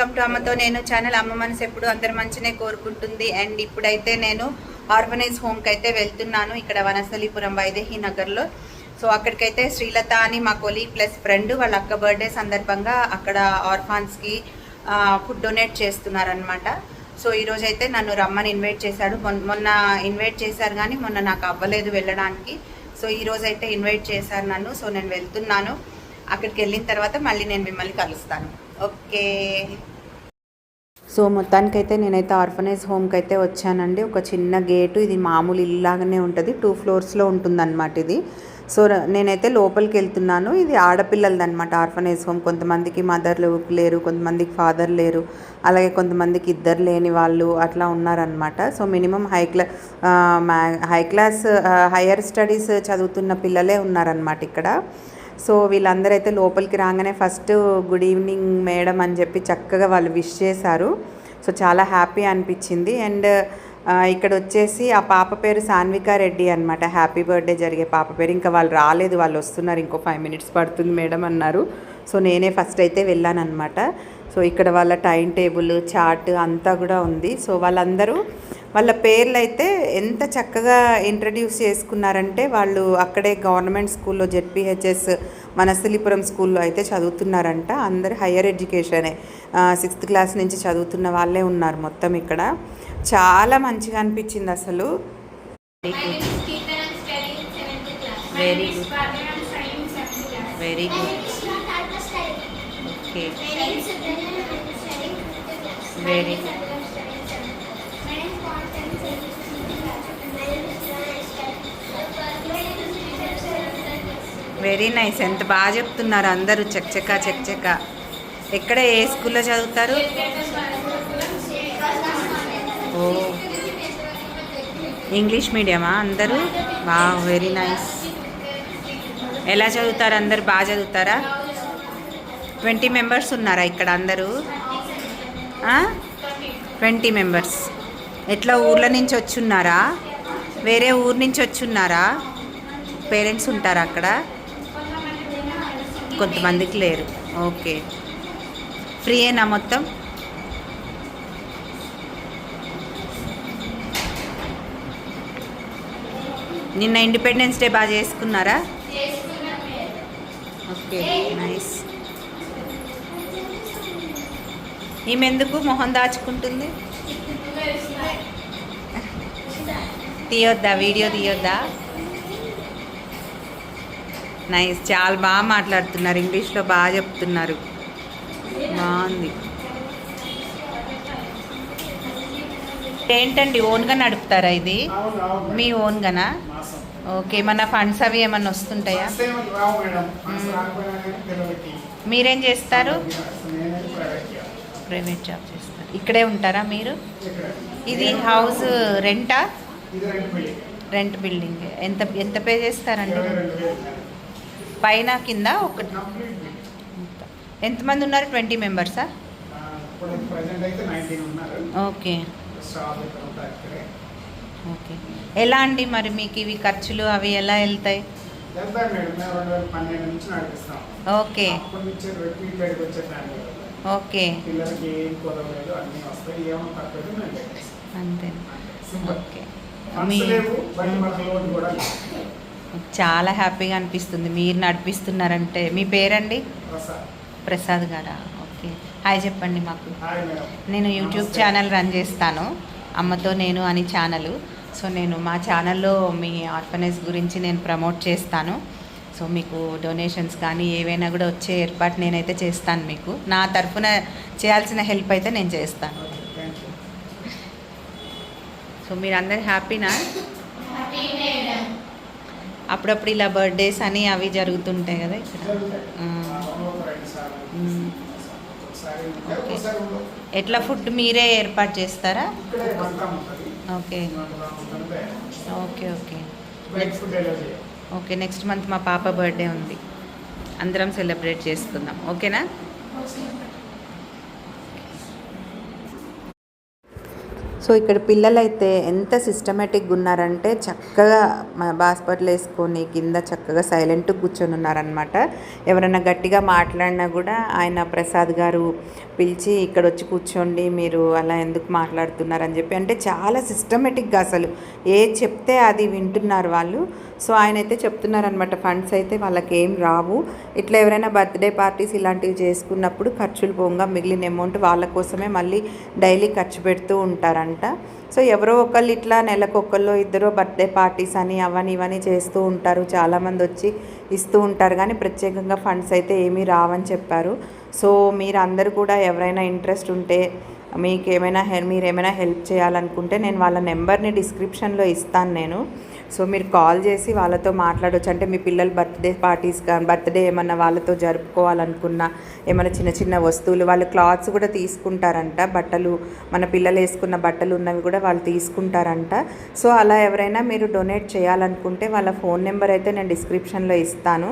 Welcome to అమ్మతో నేను channel అమ్మ మనసు ఎప్పుడు అందరి మంచినే కోరుకుంటుంది. అండ్ ఇప్పుడైతే నేను ఆర్ఫనైజ్ హోమ్కి అయితే వెళ్తున్నాను. ఇక్కడ వనసలీపురం వైదేహి నగర్లో. సో అక్కడికైతే శ్రీలత అని మా కొలీగ్ ప్లస్ ఫ్రెండ్ వాళ్ళ అక్క బర్త్డే సందర్భంగా అక్కడ ఆర్ఫాన్స్కి ఫుడ్ డొనేట్ చేస్తున్నారనమాట సో ఈరోజు అయితే నన్ను రమ్మని ఇన్వైట్ చేశాడు. మొన్న ఇన్వైట్ చేశారు కానీ మొన్న నాకు అవ్వలేదు వెళ్ళడానికి. సో ఈరోజు అయితే ఇన్వైట్ చేశారు నన్ను. సో నేను వెళ్తున్నాను. అక్కడికి వెళ్ళిన తర్వాత మళ్ళీ నేను మిమ్మల్ని కలుస్తాను. ఓకే. సో మొత్తానికైతే నేనైతే ఆర్ఫనైజ్ హోమ్కి అయితే వచ్చానండి. ఒక చిన్న గేటు ఇది మామూలు ఇల్లులాగానే ఉంటుంది. టూ ఫ్లోర్స్లో ఉంటుందన్నమాట ఇది. సో నేనైతే లోపలికి వెళ్తున్నాను. ఇది ఆడపిల్లలది అనమాట ఆర్ఫనైజ్ హోమ్. కొంతమందికి మదర్ లేరు కొంతమందికి ఫాదర్ లేరు అలాగే కొంతమందికి ఇద్దరు లేని వాళ్ళు అట్లా ఉన్నారనమాట so minimum high class high class higher studies చదువుతున్న పిల్లలే ఉన్నారనమాట ఇక్కడ. సో వీళ్ళందరూ అయితే లోపలికి రాగానే ఫస్ట్ గుడ్ ఈవినింగ్ మేడం అని చెప్పి చక్కగా వాళ్ళు విష్ చేశారు. సో చాలా హ్యాపీ అనిపించింది. అండ్ ఇక్కడ వచ్చేసి ఆ పాప పేరు సాన్వికా రెడ్డి అనమాట హ్యాపీ బర్త్డే జరిగే పాప పేరు. ఇంకా వాళ్ళు రాలేదు. వాళ్ళు వస్తున్నారు. ఇంకో ఫైవ్ మినిట్స్ పడుతుంది మేడం అన్నారు. సో నేనే ఫస్ట్ అయితే వెళ్ళాను అనమాట సో ఇక్కడ వాళ్ళ టైం టేబుల్ చార్ట్ అంతా కూడా ఉంది. సో వాళ్ళందరూ వాళ్ళ పేర్లు అయితే ఎంత చక్కగా ఇంట్రడ్యూస్ చేసుకున్నారంటే వాళ్ళు అక్కడే గవర్నమెంట్ స్కూల్లో జెడ్పిహెచ్ఎస్ మనస్థలిపురం స్కూల్లో అయితే చదువుతున్నారంట. అందరు హయ్యర్ ఎడ్యుకేషనే సిక్స్త్ క్లాస్ నుంచి చదువుతున్న వాళ్ళే ఉన్నారు మొత్తం ఇక్కడ. చాలా మంచిగా అనిపించింది అసలు. Very good studying. Okay My name very nice ఎంత బాగా చెప్తున్నారు అందరూ. చక్చక చక్చక ఎక్కడ ఏ స్కూల్లో చదువుతారు? ఓ. ఇంగ్లీష్ మీడియమా అందరూ? బా వెరీ నైస్ ఎలా చదువుతారు? అందరు బాగా చదువుతారా? ట్వంటీ మెంబర్స్ ఉన్నారా ఇక్కడ అందరూ? ట్వంటీ మెంబర్స్ ఎట్లా ఊర్ల నుంచి వచ్చున్నారా? వేరే ఊరు నుంచి వచ్చున్నారా? పేరెంట్స్ ఉంటారా అక్కడ? కొంతమందికి లేరు. ఓకే. ఫ్రీయేనా మొత్తం? నిన్న ఇండిపెండెన్స్ డే బాగా చేసుకున్నారా? Okay nice. ఈమెందుకు మొహం దాచుకుంటుంది? తీయొద్దా వీడియో తీయొద్దా? నైస్ చాలా బాగా మాట్లాడుతున్నారు ఇంగ్లీష్లో బాగా చెప్తున్నారు. బాగుంది. ఏంటండి ఓన్గా నడుపుతారా ఇది. మీ ఓన్గానా. ఓకే మన ఫండ్స్ అవి ఏమన్నా వస్తుంటాయా? మీరేం చేస్తారు? Private job. ఇక్కడే ఉంటారా మీరు. ఇది హౌస్ రెంటా. Rent building. ఎంత ఎంత పే చేస్తారండి. పైన కింద ఒకటి. ఎంతమంది ఉన్నారు? ట్వంటీ మెంబర్సా? ఓకే. ఓకే. ఎలా అండి మరి మీకు ఇవి ఖర్చులు అవి ఎలా వెళ్తాయి? ఓకే. ఓకే. పిల్లలకి ఏం కుదరలేదు అన్నీ వస్తాయి ఏమో తక్కువ మేము పెట్టేస్తాం. అంతే. ఓకే. చాలా హ్యాపీగా అనిపిస్తుంది. మీరు నడిపిస్తున్నారంటే. మీ పేరండి? ప్రసాద్. గారా? ఓకే. హాయ్ చెప్పండి మాకు. నేను యూట్యూబ్. ఛానల్ రన్ చేస్తాను. అమ్మతో నేను అని ఛానల్. సో నేను మా ఛానల్లో మీ ఆర్ఫనైజ్ గురించి నేను ప్రమోట్ చేస్తాను. సో మీకు డొనేషన్స్ కానీ ఏవైనా కూడా వచ్చే ఏర్పాటు నేనైతే చేస్తాను మీకు. నా తరఫున చేయాల్సిన హెల్ప్ అయితే నేను చేస్తాను. సో మీరు అందరు హ్యాపీనా అప్పుడప్పుడు ఇలా బర్త్డేస్ అని అవి జరుగుతుంటాయి కదా ఇక్కడ. ఓకే. ఎట్లా ఫుడ్ మీరే ఏర్పాటు చేస్తారా? Okay. Okay okay. Okay next month మా పాప బర్త్డే ఉంది. అందరం సెలబ్రేట్ చేసుకుందాం ఓకేనా? సో ఇక్కడ పిల్లలైతే ఎంత సిస్టమేటిక్గా ఉన్నారంటే చక్కగా మన బాస్పట్లు వేసుకొని కింద చక్కగా సైలెంట్గా కూర్చొని ఉన్నారనమాట ఎవరైనా గట్టిగా మాట్లాడినా కూడా ఆయన ప్రసాద్ గారు పిలిచి ఇక్కడ వచ్చి కూర్చోండి మీరు అలా ఎందుకు మాట్లాడుతున్నారని చెప్పి. అంటే చాలా సిస్టమేటిక్గా అసలు ఏది చెప్తే అది వింటున్నారు వాళ్ళు. సో ఆయన అయితే చెప్తున్నారనమాట ఫండ్స్ అయితే వాళ్ళకి ఏం రావు. ఇట్లా ఎవరైనా బర్త్డే పార్టీస్ ఇలాంటివి చేసుకున్నప్పుడు ఖర్చులు పోగా మిగిలిన అమౌంట్ వాళ్ళ కోసమే మళ్ళీ డైలీ ఖర్చు పెడుతూ ఉంటారంట సో ఎవరో ఒకళ్ళు ఇట్లా నెలకు ఒకళ్ళు ఇద్దరు బర్త్డే పార్టీస్ అని అవని ఇవని చేస్తూ ఉంటారు. చాలామంది వచ్చి ఇస్తూ ఉంటారు. కానీ ప్రత్యేకంగా ఫండ్స్ అయితే ఏమీ రావని చెప్పారు. సో మీరు అందరు కూడా ఎవరైనా ఇంట్రెస్ట్ ఉంటే మీకు ఏమైనా హె మీరు ఏమైనా హెల్ప్ చేయాలనుకుంటే నేను వాళ్ళ నెంబర్ని డిస్క్రిప్షన్లో ఇస్తాను నేను. సో మీరు కాల్ చేసి వాళ్ళతో మాట్లాడవచ్చు అంటే మీ పిల్లల బర్త్డే పార్టీస్ కానీ బర్త్డే ఏమన్నా వాళ్ళతో జరుపుకోవాలనుకున్నా ఏమైనా చిన్న చిన్న వస్తువులు వాళ్ళు క్లాత్స్ కూడా తీసుకుంటారంట. బట్టలు మన పిల్లలు వేసుకున్న బట్టలు ఉన్నవి కూడా వాళ్ళు తీసుకుంటారంట. సో అలా ఎవరైనా మీరు డొనేట్ చేయాలనుకుంటే వాళ్ళ ఫోన్ నెంబర్ అయితే నేను డిస్క్రిప్షన్లో ఇస్తాను.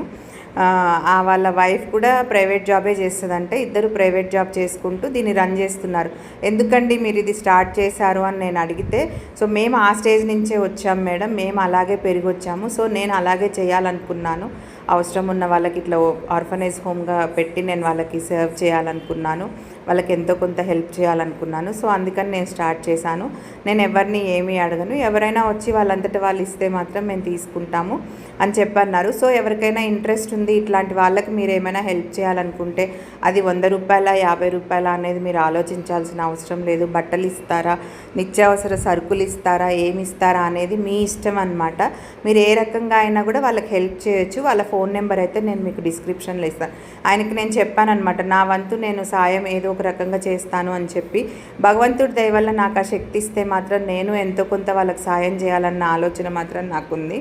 వాళ్ళ వైఫ్ కూడా ప్రైవేట్ జాబే చేస్తుందంటే. ఇద్దరు ప్రైవేట్ జాబ్ చేసుకుంటూ దీన్ని రన్ చేస్తున్నారు. ఎందుకండి మీరు ఇది స్టార్ట్ చేశారు అని నేను అడిగితే సో మేము ఆ స్టేజ్ నుంచే వచ్చాం మేడం మేము అలాగే పెరిగి వచ్చాము సో నేను అలాగే చేయాలనుకున్నాను. అవసరం ఉన్న వాళ్ళకి ఇట్లా ఆర్ఫనైజ్ హోమ్గా పెట్టి నేను వాళ్ళకి సర్వ్ చేయాలనుకున్నాను. వాళ్ళకి ఎంతో కొంత హెల్ప్ చేయాలనుకున్నాను. సో అందుకని నేను స్టార్ట్ చేశాను. నేను ఎవరిని ఏమీ అడగను. ఎవరైనా వచ్చి వాళ్ళంతటి వాళ్ళు ఇస్తే మాత్రం మేము తీసుకుంటాము అని చెప్పన్నారు. సో ఎవరికైనా ఇంట్రెస్ట్ ఉంది ఇట్లాంటి వాళ్ళకి మీరు ఏమైనా హెల్ప్ చేయాలనుకుంటే అది వంద రూపాయల యాభై రూపాయల అనేది మీరు ఆలోచించాల్సిన అవసరం లేదు. బట్టలు ఇస్తారా? నిత్యావసర సరుకులు ఇస్తారా? ఏమి ఇస్తారా? అనేది మీ ఇష్టం అనమాట మీరు ఏ రకంగా అయినా కూడా వాళ్ళకి హెల్ప్ చేయొచ్చు. వాళ్ళ ఫోన్ నెంబర్ అయితే నేను మీకు డిస్క్రిప్షన్లో ఇస్తాను. ఆయనకి నేను చెప్పాను అనమాట నా వంతు నేను సాయం ఏదో ఒక రకంగా చేస్తాను అని చెప్పి. భగవంతుడి దయ వల్ల నాకు ఆ శక్తి ఇస్తే మాత్రం నేను ఎంతో కొంత వాళ్ళకి సాయం చేయాలన్న ఆలోచన మాత్రం నాకుంది.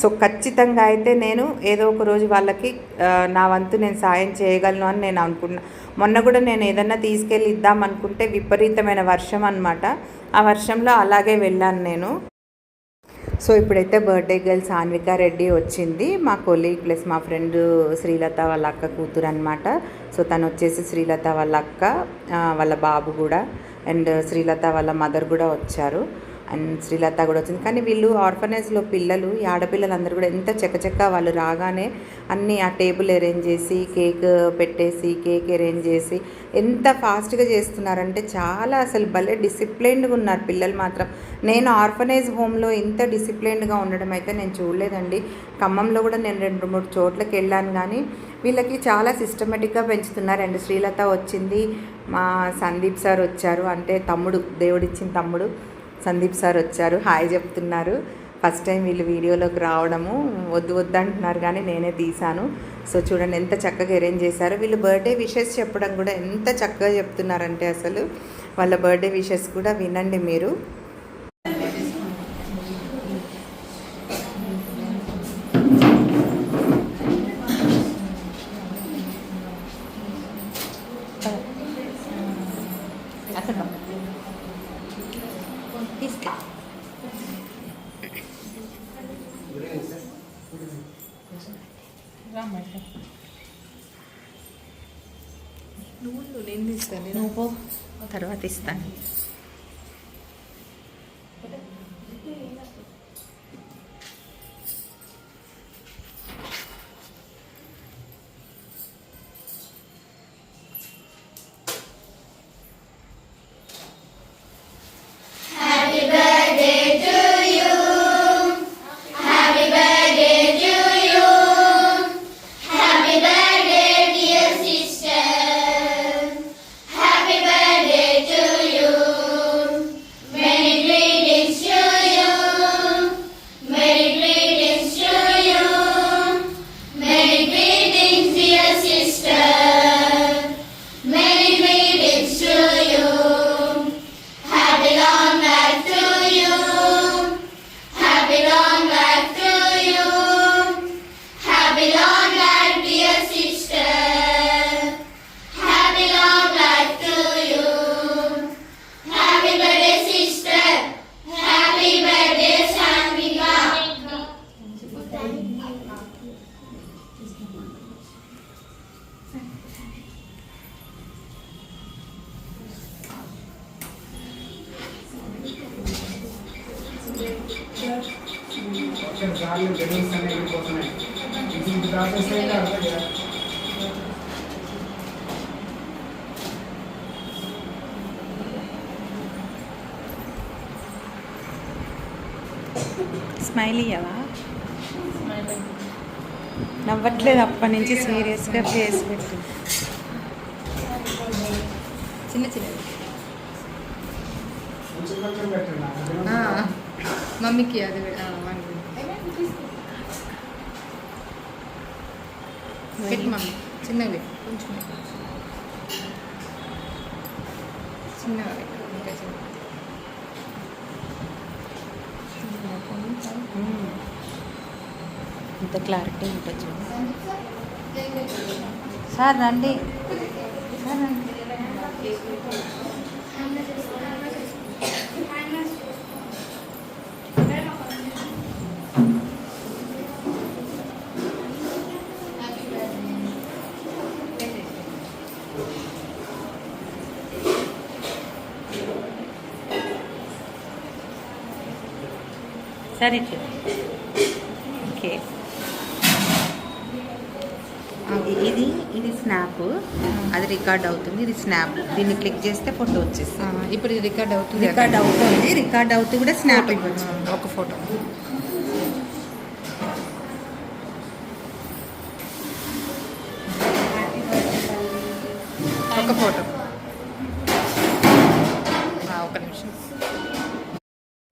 సో ఖచ్చితంగా అయితే నేను ఏదో ఒక రోజు వాళ్ళకి నా వంతు నేను సాయం చేయగలను అని నేను అనుకున్నా. మొన్న కూడా నేను ఏదన్నా తీసుకెళ్ళి ఇద్దాం అనుకుంటే విపరీతమైన వర్షం అనమాట ఆ వర్షంలో అలాగే వెళ్ళాను నేను. సో ఇప్పుడైతే బర్త్డే గర్ల్ సాన్విక రెడ్డి వచ్చింది. మా కొలీగ్ ప్లస్ మా ఫ్రెండ్ శ్రీలత వాళ్ళ అక్క కూతురు అనమాట సో తను వచ్చేసి శ్రీలత వాళ్ళ అక్క వాళ్ళ బాబు కూడా. అండ్ శ్రీలత వాళ్ళ మదర్ కూడా వచ్చారు. అండ్ శ్రీలత కూడా వచ్చింది. కానీ వీళ్ళు ఆర్ఫనైజ్లో పిల్లలు ఈ ఆడపిల్లలు అందరూ కూడా ఎంత చకచక్క వాళ్ళు రాగానే అన్నీ ఆ టేబుల్ అరేంజ్ చేసి కేక్ పెట్టేసి కేక్ అరేంజ్ చేసి ఎంత ఫాస్ట్గా చేస్తున్నారంటే చాలా అసలు భలే డిసిప్లైన్డ్గా ఉన్నారు పిల్లలు మాత్రం. నేను ఆర్ఫనైజ్ హోమ్లో ఇంత డిసిప్లైన్డ్గా ఉండడం అయితే నేను చూడలేదండి. ఖమ్మంలో కూడా నేను రెండు మూడు చోట్లకి వెళ్ళాను కానీ వీళ్ళకి చాలా సిస్టమేటిక్గా పెంచుతున్నారు శ్రీలత వచ్చింది మా సందీప్ సార్ వచ్చారు. అంటే తమ్ముడు దేవుడిచ్చిన తమ్ముడు సందీప్ సార్ వచ్చారు. హాయ్ చెప్తున్నారు. ఫస్ట్ టైం వీళ్ళు వీడియోలోకి రావడము వద్దు వద్దు అంటున్నారు కానీ నేనే తీశాను. సో చూడండి ఎంత చక్కగా అరేంజ్ చేశారు. వీళ్ళు బర్త్డే విషెస్ చెప్పడం కూడా ఎంత చక్కగా చెప్తున్నారంటే అసలు. వాళ్ళ బర్త్డే విషెస్ కూడా వినండి మీరు. నేను ఇస్తాను తర్వాత ఇస్తాను. స్మైల్ ఇయ్యవా నవ్వట్లేదు అప్పటి నుంచి సీరియస్గా ఫేస్ పెట్టి. చిన్న చిన్నవి బెలూన్స్ మమ్మీకి అది. పెట్టు మమ్మీ పెట్టు కొంచెం. పెట్టు. చిన్నగా పెట్టు ఇంకా చిన్నగా. ఇంత క్లారిటీ ఉంటుంది సార్ రండి. సార్ రండి సరే ఇది ఇది స్నాప్ అది రికార్డ్ అవుతుంది ఇది స్నాప్ దీన్ని క్లిక్ చేస్తే ఫోటో వచ్చేస్తుంది. ఇప్పుడు ఇది రికార్డ్ అవుతుంది రికార్డ్ అవుతుంది రికార్డ్ అవుతూ కూడా స్నాప్ ఇవ్వచ్చు. ఒక ఫోటో ఒక ఫోటో ఆ, ఒక నిమిషం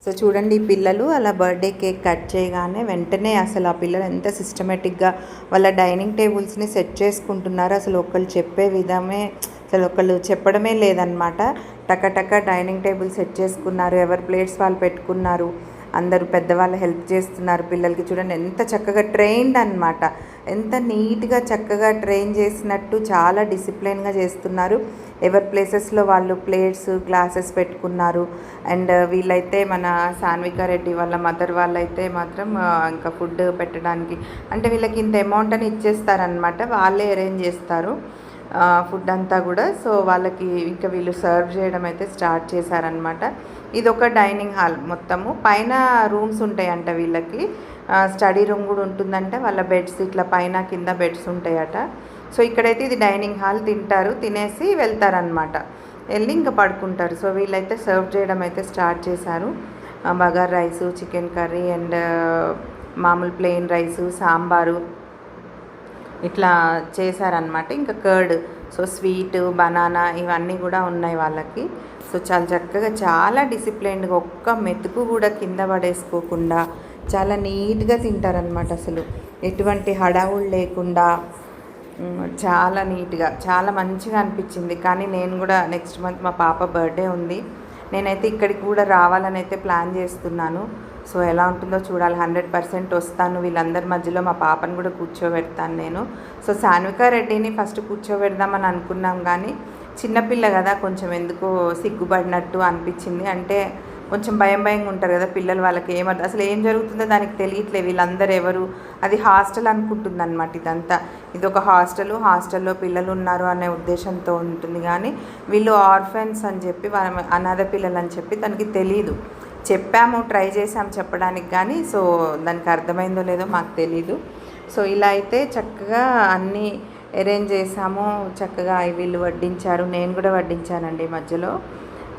సో చూడండి ఈ పిల్లలు అలా బర్త్డే కేక్ కట్ చేయగానే వెంటనే అసలు ఆ పిల్లలు ఎంత సిస్టమేటిక్గా వాళ్ళ డైనింగ్ టేబుల్స్ని సెట్ చేసుకుంటున్నారు. అసలు ఒకళ్ళు చెప్పే విధమే అసలు ఒకళ్ళు చెప్పడమే లేదనమాట టక టక డైనింగ్ టేబుల్ సెట్ చేసుకున్నారు ఎవరి ప్లేట్స్ వాళ్ళు పెట్టుకున్నారు. అందరూ పెద్దవాళ్ళు హెల్ప్ చేస్తున్నారు. పిల్లలకి చూడండి ఎంత చక్కగా ట్రైన్డ్ అన్నమాట. ఎంత నీట్గా చక్కగా ట్రైన్ చేసినట్టు చాలా డిసిప్లిన్గా చేస్తున్నారు. ఎవరి ప్లేసెస్లో వాళ్ళు ప్లేట్స్ గ్లాసెస్ పెట్టుకున్నారు. అండ్ వీళ్ళైతే మన సాన్వికారెడ్డి వాళ్ళ మదర్ వాళ్ళైతే మాత్రం ఇంకా ఫుడ్ పెట్టడానికి అంటే వీళ్ళకి ఇంత అమౌంట్ అని ఇచ్చేస్తారనమాట వాళ్ళే అరేంజ్ చేస్తారు. ఫుడ్ అంతా కూడా. సో వాళ్ళకి ఇంకా వీళ్ళు సర్వ్ చేయడం అయితే స్టార్ట్ చేశారనమాట ఇది ఒక డైనింగ్ హాల్ మొత్తము. పైన రూమ్స్ ఉంటాయంట వీళ్ళకి. స్టడీ రూమ్ కూడా ఉంటుందంట. వాళ్ళ బెడ్స్ ఇట్లా పైన కింద బెడ్స్ ఉంటాయట. సో ఇక్కడైతే ఇది డైనింగ్ హాల్ తింటారు. తినేసి వెళ్తారనమాట వెళ్ళి ఇంకా పడుకుంటారు. సో వీళ్ళైతే సర్వ్ చేయడం అయితే స్టార్ట్ చేశారు. Bagara rice chicken curry and మామూలు ప్లెయిన్ రైసు సాంబారు. ఇట్లా చేశారనమాట ఇంకా కర్డ్ సో స్వీట్ బనానా ఇవన్నీ కూడా ఉన్నాయి వాళ్ళకి. సో చాలా చక్కగా చాలా డిసిప్లైన్డ్గా ఒక్క మెతుకు కూడా కింద పడేసుకోకుండా చాలా నీట్గా తింటారనమాట అసలు. ఎటువంటి హడావులు లేకుండా చాలా నీట్గా చాలా మంచిగా అనిపించింది. కానీ నేను కూడా నెక్స్ట్ మంత్ మా పాప బర్త్డే ఉంది. నేనైతే ఇక్కడికి కూడా రావాలని అయితే ప్లాన్ చేస్తున్నాను. సో ఎలా ఉంటుందో చూడాలి. హండ్రెడ్ పర్సెంట్ వస్తాను. వీళ్ళందరి మధ్యలో మా పాపను కూడా కూర్చోబెడతాను నేను. సో సాన్విక రెడ్డిని ఫస్ట్ కూర్చోబెడదామని అనుకున్నాం కానీ చిన్నపిల్ల కదా కొంచెం ఎందుకో సిగ్గుపడినట్టు అనిపించింది. అంటే కొంచెం భయం భయంగా ఉంటారు కదా పిల్లలు వాళ్ళకి ఏమర్థం అసలు ఏం జరుగుతుందో దానికి తెలియట్లేదు. వీళ్ళందరూ ఎవరు? అది హాస్టల్ అనుకుంటుంది అనమాట ఇదంతా. ఇది ఒక హాస్టల్ హాస్టల్లో పిల్లలు ఉన్నారు అనే ఉద్దేశంతో ఉంటుంది కానీ వీళ్ళు ఆర్ఫెన్స్ అని చెప్పి వాళ్ళ అనాథ పిల్లలు అని చెప్పి తనకి తెలియదు చెప్పాము ట్రై చేసాము చెప్పడానికి కానీ సో దానికి అర్థమైందో లేదో మాకు తెలీదు. సో ఇలా అయితే చక్కగా అన్నీ అరేంజ్ చేసాము చక్కగా వీళ్ళు వడ్డించారు. నేను కూడా వడ్డించానండి మధ్యలో.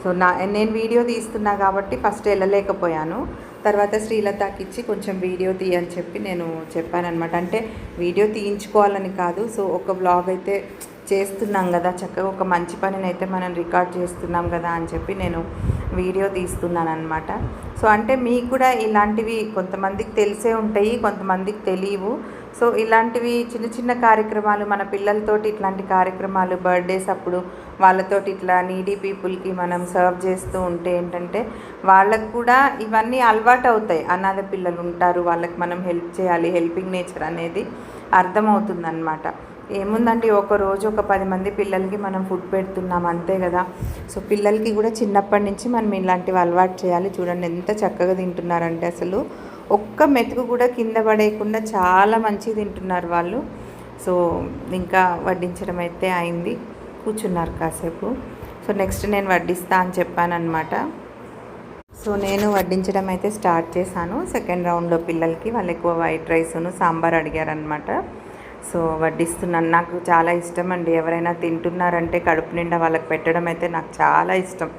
సో నా నేను వీడియో తీస్తున్నా కాబట్టి ఫస్ట్ వెళ్ళలేకపోయాను. తర్వాత శ్రీలతకి ఇచ్చి కొంచెం వీడియో తీయని చెప్పి నేను చెప్పాననమాట అంటే వీడియో తీయించుకోవాలని కాదు. సో ఒక బ్లాగ్ అయితే చేస్తున్నాం కదా చక్కగా ఒక మంచి పనిని అయితే మనం రికార్డ్ చేస్తున్నాం కదా అని చెప్పి నేను వీడియో తీస్తున్నాను అనమాట సో అంటే మీకు కూడా ఇలాంటివి కొంతమందికి తెలిసే ఉంటాయి కొంతమందికి తెలియవు. సో ఇలాంటివి చిన్న చిన్న కార్యక్రమాలు మన పిల్లలతోటి ఇట్లాంటి కార్యక్రమాలు బర్త్డేస్ అప్పుడు వాళ్ళతోటి ఇట్లా నీడీ పీపుల్కి మనం సర్వ్ చేస్తూ ఉంటే ఏంటంటే వాళ్ళకు కూడా ఇవన్నీ అలవాటు అవుతాయి. అనాథ పిల్లలు ఉంటారు వాళ్ళకి మనం హెల్ప్ చేయాలి హెల్పింగ్ నేచర్ అనేది అర్థమవుతుంది అనమాట ఏముందండి ఒక రోజు ఒక పది మంది పిల్లలకి మనం ఫుడ్ పెడుతున్నాం అంతే కదా. సో పిల్లలకి కూడా చిన్నప్పటి నుంచి మనం ఇలాంటివి అలవాటు చేయాలి. చూడండి ఎంత చక్కగా తింటున్నారంటే అసలు. ఒక్క మెతుకు కూడా కింద పడేయకుండా చాలా మంచిగా తింటున్నారు వాళ్ళు. సో ఇంకా వడ్డించడం అయితే అయింది. కూర్చున్నారు కాసేపు. సో నెక్స్ట్ నేను వడ్డిస్తా అని చెప్పానమాట సో నేను వడ్డించడం అయితే స్టార్ట్ చేశాను. సెకండ్ రౌండ్లో పిల్లలకి వాళ్ళు ఎక్కువ వైట్ రైస్ను సాంబార్ అడిగారనమాట సో వడ్డిస్తున్నాను. నాకు చాలా ఇష్టం అండి. ఎవరైనా తింటున్నారంటే కడుపు నిండా వాళ్ళకి పెట్టడం అయితే నాకు చాలా ఇష్టం.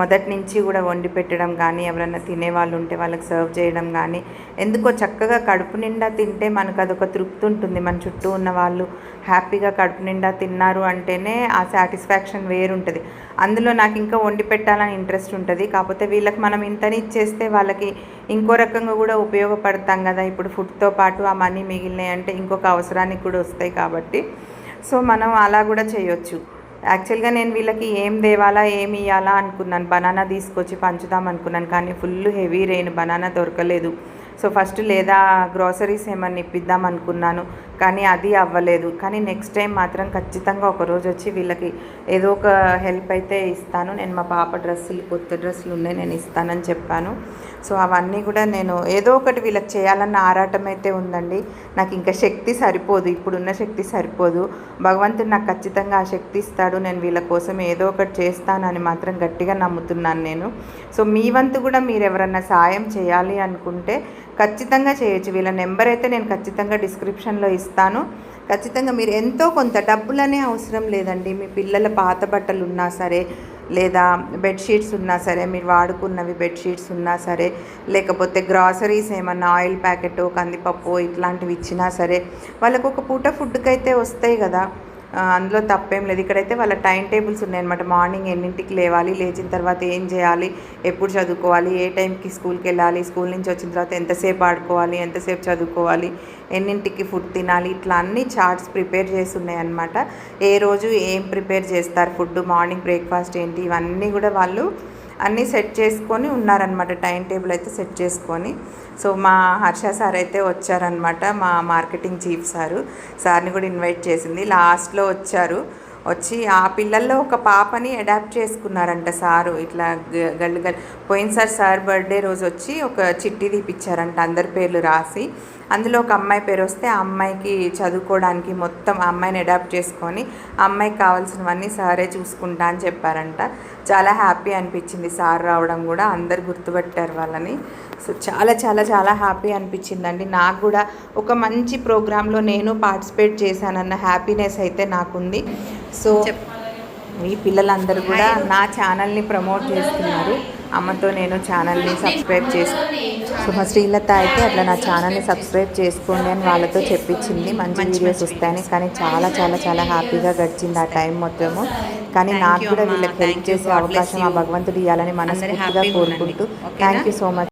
మొదటి నుంచి కూడా వండి పెట్టడం కానీ ఎవరైనా తినేవాళ్ళు ఉంటే వాళ్ళకి సర్వ్ చేయడం కానీ ఎందుకో చక్కగా కడుపు నిండా తింటే మనకు అదొక తృప్తి ఉంటుంది. మన చుట్టూ ఉన్న వాళ్ళు హ్యాపీగా కడుపు నిండా తిన్నారు అంటేనే ఆ సాటిస్ఫాక్షన్ వేరుంటుంది. అందులో నాకు ఇంకా వండి పెట్టాలని ఇంట్రెస్ట్ ఉంటుంది. కాకపోతే వీళ్ళకి మనం ఇంతని ఇచ్చేస్తే వాళ్ళకి ఇంకో రకంగా కూడా ఉపయోగపడతాం కదా. ఇప్పుడు ఫుడ్తో పాటు ఆ మనీ మిగిలినాయి అంటే ఇంకొక అవసరానికి కూడా వస్తాయి కాబట్టి. సో మనం అలా కూడా చేయొచ్చు. యాక్చువల్గా నేను వీళ్ళకి ఏం దేవాలా ఏం ఇవ్వాలా అనుకున్నాను. బనానా తీసుకొచ్చి పంచుదాం అనుకున్నాను కానీ ఫుల్ హెవీ రెయిన్ బనానా దొరకలేదు. సో ఫస్ట్ లేదా గ్రోసరీస్ ఏమన్నా ఇప్పిద్దాం అనుకున్నాను కానీ అది అవ్వలేదు. కానీ నెక్స్ట్ టైం మాత్రం ఖచ్చితంగా ఒక రోజు వచ్చి వీళ్ళకి ఏదో ఒక హెల్ప్ అయితే ఇస్తాను. నేను మా పాప డ్రెస్సులు కొత్త డ్రెస్సులు ఉన్నాయి నేను ఇస్తానని చెప్పాను. సో అవన్నీ కూడా నేను ఏదో ఒకటి వీళ్ళకి చేయాలన్న ఆరాటం అయితే ఉందండి. నాకు ఇంకా శక్తి సరిపోదు ఇప్పుడున్న శక్తి సరిపోదు. భగవంతుడు నాకు ఖచ్చితంగా ఆ శక్తి ఇస్తాడు నేను వీళ్ళ కోసం ఏదో ఒకటి చేస్తానని మాత్రం గట్టిగా నమ్ముతున్నాను నేను. సో మీ వంతు కూడా మీరు ఎవరన్నా సాయం చేయాలి అనుకుంటే ఖచ్చితంగా చేయొచ్చు. వీళ్ళ నెంబర్ అయితే నేను ఖచ్చితంగా డిస్క్రిప్షన్లో ఇస్తాను. ఖచ్చితంగా మీరు ఎంతో కొంత డబ్బులనే అవసరం లేదండి. మీ పిల్లల పాత బట్టలు ఉన్నా సరే లేదా బెడ్షీట్స్ ఉన్నా సరే మీరు వాడుకున్నవి బెడ్షీట్స్ ఉన్నా సరే లేకపోతే గ్రాసరీస్ ఏమన్నా ఆయిల్ ప్యాకెట్ కందిపప్పు ఇట్లాంటివి ఇచ్చినా సరే వాళ్ళకు ఒక పూట ఫుడ్కి అయితే వస్తాయి కదా. అందులో తప్పేం లేదు. ఇక్కడైతే వాళ్ళ టైం టేబుల్స్ ఉన్నాయన్నమాట. మార్నింగ్ ఎన్నింటికి లేవాలి లేచిన తర్వాత ఏం చేయాలి ఎప్పుడు చదువుకోవాలి ఏ టైంకి స్కూల్కి వెళ్ళాలి స్కూల్ నుంచి వచ్చిన తర్వాత ఎంతసేపు ఆడుకోవాలి ఎంతసేపు చదువుకోవాలి ఎన్నింటికి ఫుడ్ తినాలి ఇట్లా అన్ని చార్ట్స్ ప్రిపేర్ చేసి ఉన్నాయన్నమాట ఏ రోజు ఏం ప్రిపేర్ చేస్తారు ఫుడ్ మార్నింగ్ బ్రేక్ఫాస్ట్ ఏంటి ఇవన్నీ కూడా వాళ్ళు అన్నీ సెట్ చేసుకొని ఉన్నారనమాట టైం టేబుల్ అయితే సెట్ చేసుకొని. సో మా హర్ష సార్ అయితే వచ్చారనమాట మా మార్కెటింగ్ చీఫ్ సారు. సార్ని కూడా ఇన్వైట్ చేసింది. లాస్ట్లో వచ్చారు. వచ్చి ఆ పిల్లల్లో ఒక పాపని అడాప్ట్ చేసుకున్నారంట సారు. ఇట్లా గ- గల్లు గల్ పోయినసారి సార్ బర్త్డే రోజు వచ్చి ఒక చిట్టి తీపిచ్చారంట అందరి పేర్లు రాసి. అందులో ఒక అమ్మాయి పేరు వస్తే ఆ అమ్మాయికి చదువుకోవడానికి మొత్తం ఆ అమ్మాయిని అడాప్ట్ చేసుకొని ఆ అమ్మాయికి కావాల్సినవన్నీ సారే చూసుకుంటా అని చెప్పారంట. చాలా హ్యాపీ అనిపించింది సార్ రావడం కూడా. అందరు గుర్తుపెట్టారు వాళ్ళని. సో చాలా చాలా చాలా హ్యాపీ అనిపించిందండి. నాకు కూడా ఒక మంచి ప్రోగ్రాంలో నేను పార్టిసిపేట్ చేశానన్న హ్యాపీనెస్ అయితే నాకుంది. సో ఈ పిల్లలందరూ కూడా నా ఛానల్ని ప్రమోట్ చేస్తున్నారు అమ్మతో నేను ఛానల్ని సబ్స్క్రైబ్ చేసు సో మా శ్రీలత అయితే అట్లా నా ఛానల్ని సబ్స్క్రైబ్ చేసుకోండి అని వాళ్ళతో చెప్పించింది మంచి వీడియోస్ వస్తాయని కానీ చాలా చాలా చాలా హ్యాపీగా గడిచింది ఆ టైం మొత్తము కానీ నాకు కూడా. వీళ్ళకి హెల్ప్. చేసే అవకాశం ఆ. భగవంతుడు ఇవ్వాలని మనస్ఫూర్తిగా. కోరుకుంటూ? Thank you so much